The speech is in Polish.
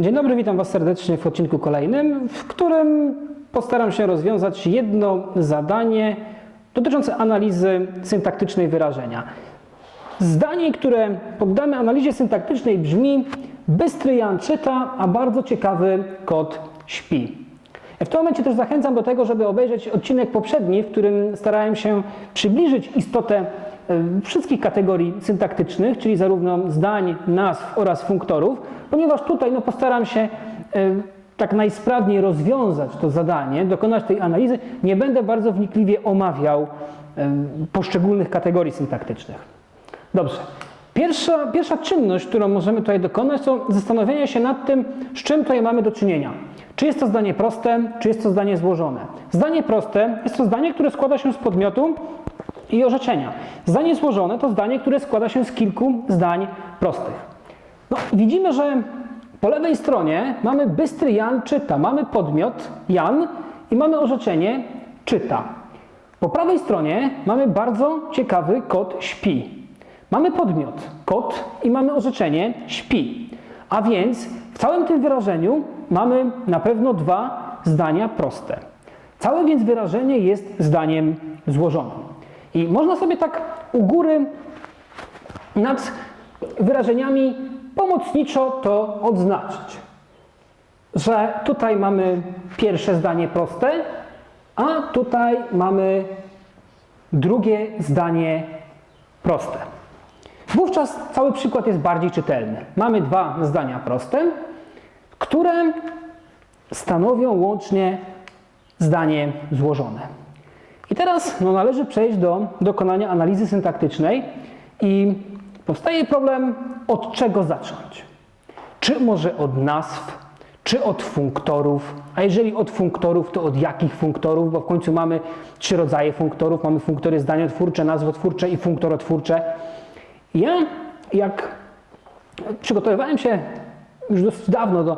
Dzień dobry, witam Was serdecznie w odcinku kolejnym, w którym postaram się rozwiązać jedno zadanie dotyczące analizy syntaktycznej wyrażenia. Zdanie, które poddamy analizie syntaktycznej brzmi Bystry Jan czyta, a bardzo ciekawy kot śpi. W tym momencie też zachęcam do tego, żeby obejrzeć odcinek poprzedni, w którym starałem się przybliżyć istotę wszystkich kategorii syntaktycznych, czyli zarówno zdań, nazw oraz funktorów, ponieważ tutaj no, postaram się tak najsprawniej rozwiązać to zadanie, dokonać tej analizy. Nie będę bardzo wnikliwie omawiał poszczególnych kategorii syntaktycznych. Dobrze. Pierwsza, pierwsza czynność, którą możemy tutaj dokonać, to zastanowienie się nad tym, z czym tutaj mamy do czynienia. Czy jest to zdanie proste, czy jest to zdanie złożone. Zdanie proste jest to zdanie, które składa się z podmiotu i orzeczenia. Zdanie złożone to zdanie, które składa się z kilku zdań prostych. No, widzimy, że po lewej stronie mamy bystry Jan czyta, mamy podmiot Jan i mamy orzeczenie czyta. Po prawej stronie mamy bardzo ciekawy kot śpi. Mamy podmiot kot i mamy orzeczenie śpi. A więc w całym tym wyrażeniu mamy na pewno dwa zdania proste. Całe więc wyrażenie jest zdaniem złożonym. I można sobie tak u góry nad wyrażeniami pomocniczo to odznaczyć. Że tutaj mamy pierwsze zdanie proste, a tutaj mamy drugie zdanie proste. Wówczas cały przykład jest bardziej czytelny. Mamy dwa zdania proste, które stanowią łącznie zdanie złożone. I teraz no, należy przejść do dokonania analizy syntaktycznej i powstaje problem, od czego zacząć. Czy może od nazw, czy od funktorów, a jeżeli od funktorów, to od jakich funktorów, bo w końcu mamy trzy rodzaje funktorów. Mamy funktory zdaniotwórcze, nazwotwórcze i funktorotwórcze. Ja, jak przygotowywałem się już dosyć dawno do